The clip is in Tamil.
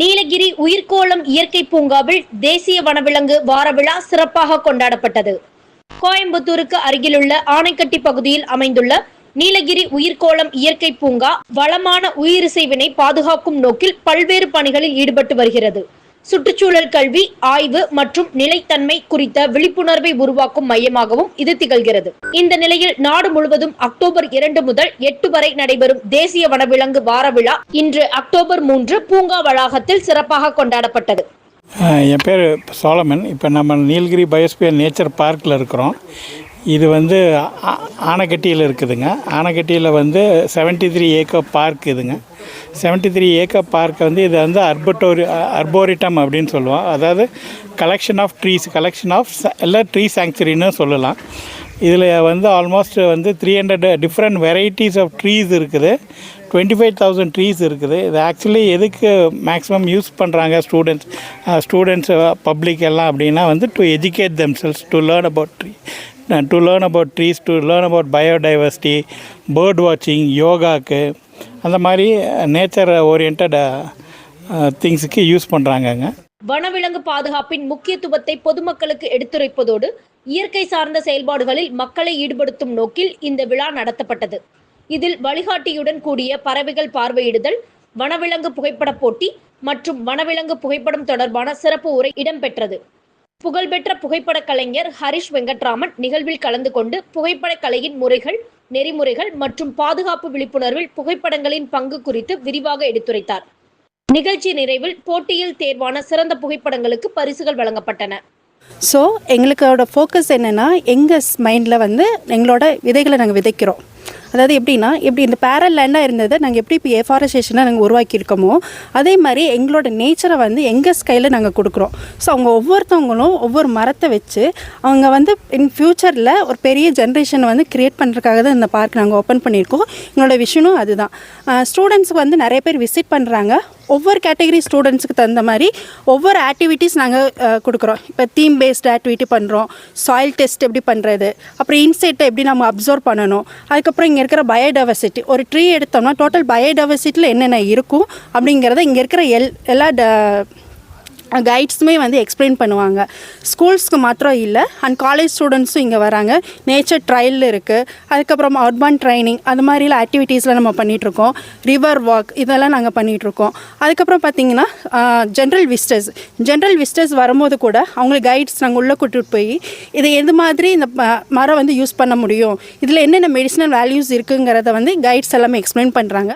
நீலகிரி உயிர்கோளம் இயற்கை பூங்காவில் தேசிய வனவிலங்கு வார விழா சிறப்பாக கொண்டாடப்பட்டது. கோயம்புத்தூருக்கு அருகிலுள்ள ஆனைக்கட்டி பகுதியில் அமைந்துள்ள நீலகிரி உயிர்கோளம் இயற்கை பூங்கா வளமான உயிரிசைவினை பாதுகாக்கும் நோக்கில் பல்வேறு பணிகளில் ஈடுபட்டு வருகிறது. சுற்றுச்சூழல் கல்வி ஆய்வு மற்றும் நிலைத்தன்மை குறித்த விழிப்புணர்வை உருவாக்கும் மையமாகவும் இது திகழ்கிறது. இந்த நிலையில் நாடு முழுவதும் அக்டோபர் இரண்டு முதல் எட்டு வரை நடைபெறும் தேசிய வனவிலங்கு வார விழா இன்று அக்டோபர் மூன்று பூங்கா வளாகத்தில் சிறப்பாக கொண்டாடப்பட்டது. என் பேர் சோலமன் இப்போ நம்ம நீலகிரி பயோஸ்பியர் நேச்சர் பார்க்கில் இருக்கிறோம். இது வந்து ஆனைக்கட்டியில் இருக்குதுங்க. ஆனைக்கட்டியில் வந்து 73 த்ரீ ஏக்கர் பார்க் இதுங்க. 73 த்ரீ ஏக்கர் பார்க் வந்து இது வந்து அர்பட்டோரி அர்போரிட்டம் அப்படின்னு சொல்லுவோம். அதாவது collection of trees collection of எல்லா ட்ரீ சாங்க்சுரின்னு சொல்லலாம். இதில் வந்து ஆல்மோஸ்ட் வந்து three hundred different varieties of trees இருக்குது. டுவெண்ட்டி ஃபைவ் தௌசண்ட் ட்ரீஸ் இருக்குது. இது ஆக்சுவலி எதுக்கு மேக்ஸிமம் யூஸ் பண்ணுறாங்க ஸ்டூடெண்ட்ஸ் ஸ்டூடெண்ட்ஸ் பப்ளிக் எல்லாம் அப்படின்னா வந்து to educate themselves to learn about tree to learn about trees to learn about biodiversity bird வாட்சிங் யோகாக்கு அந்த மாதிரி நேச்சர் ஓரியன்ட் திங்ஸுக்கு யூஸ் பண்ணுறாங்கங்க வனவிலங்கு பாதுகாப்பின் முக்கியத்துவத்தை பொதுமக்களுக்கு எடுத்துரைப்பதோடு இயற்கை சார்ந்த செயல்பாடுகளில் மக்களை ஈடுபடுத்தும் நோக்கில் இந்த விழா நடத்தப்பட்டது. இதில் வழிகாட்டியுடன் கூடிய பறவைகள் பார்வையிடுதல் வனவிலங்கு புகைப்பட போட்டி மற்றும் வனவிலங்கு புகைப்படம் தொடர்பான சிறப்பு உரை இடம்பெற்றது. புகழ்பெற்ற புகைப்படக் கலைஞர் ஹரிஷ் வெங்கட்ராமன் நிகழ்வில் கலந்து கொண்டு புகைப்பட கலையின் முறைகள் நெறிமுறைகள் மற்றும் பாதுகாப்பு விழிப்புணர்வில் புகைப்படங்களின் பங்கு குறித்து விரிவாக எடுத்துரைத்தார். நிகழ்ச்சி நிறைவில் போட்டியில் தேர்வான சிறந்த புகைப்படங்களுக்கு பரிசுகள் வழங்கப்பட்டன. ஸோ எங்களுக்கோட ஃபோக்கஸ் என்னென்னா எங்கள் மைண்டில் வந்து எங்களோட விதைகளை நாங்கள் விதைக்கிறோம். அதாவது எப்படின்னா எப்படி இந்த பேரல் லேண்டாக இருந்ததை நாங்கள் எப்படி இப்போ எஃபாரஸ்டேஷனாக நாங்கள் உருவாக்கியிருக்கோமோ அதே மாதிரி எங்களோட நேச்சரை வந்து எங்கள் ஸ்கையில் நாங்கள் கொடுக்குறோம். ஸோ அவங்க ஒவ்வொருத்தவங்களும் ஒவ்வொரு மரத்தை வச்சு அவங்க வந்து இன் ஃப்யூச்சரில் ஒரு பெரிய ஜென்ரேஷனை வந்து க்ரியேட் பண்ணுறதுக்காக தான் இந்த பார்க் நாங்கள் ஓப்பன் பண்ணியிருக்கோம். எங்களோட விஷயனும் அதுதான். ஸ்டூடெண்ட்ஸுக்கு வந்து நிறைய பேர் விசிட் பண்ணுறாங்க ஒவ்வொரு கேட்டகரி ஸ்டூடெண்ட்ஸுக்கு தகுந்த மாதிரி ஒவ்வொரு ஆக்டிவிட்டீஸ் நாங்கள் கொடுக்குறோம். இப்போ தீம் பேஸ்ட் ஆக்டிவிட்டி பண்ணுறோம் சாயில் டெஸ்ட் எப்படி பண்ணுறது அப்புறம் இன்செட்டை எப்படி நம்ம அப்சர்வ் பண்ணணும்? அதுக்கப்புறம் இங்கே இருக்கிற பயோடைவர்சிட்டி ஒரு ட்ரீ எடுத்தோம்னா டோட்டல் பயோடைவர்சிட்டியில் என்னென்ன இருக்கும் அப்படிங்கிறத இங்கே இருக்கிற எல் எல்லா ட கைட்ஸுமே வந்து எக்ஸ்பிளைன் பண்ணுவாங்க. ஸ்கூல்ஸ்க்கு மாத்திரம் இல்லை அண்ட் காலேஜ் ஸ்டூடெண்ட்ஸும் இங்கே வராங்க. நேச்சர் ட்ரையல் இருக்குது அதுக்கப்புறம் அர்பன் ட்ரைனிங் அது மாதிரிலாம் ஆக்டிவிட்டீஸ்லாம் நம்ம பண்ணிகிட்ருக்கோம் ரிவர் வாக் இதெல்லாம் நாங்கள் பண்ணிகிட்ருக்கோம் அதுக்கப்புறம் பார்த்திங்கன்னா ஜென்ரல் விஸ்டர்ஸ் ஜென்ரல் விஸ்டர்ஸ் வரும்போது கூட அவங்களுக்கு கைட்ஸ் நாங்கள் உள்ளே கூட்டிகிட்டு போய் இதை எது மாதிரி இந்த ம- மரம் வந்து யூஸ் பண்ண முடியும்? இதில் என்னென்ன மெடிசனல் வேல்யூஸ் இருக்குங்கிறத வந்து கைட்ஸ் எல்லாமே எக்ஸ்பிளைன் பண்ணுறாங்க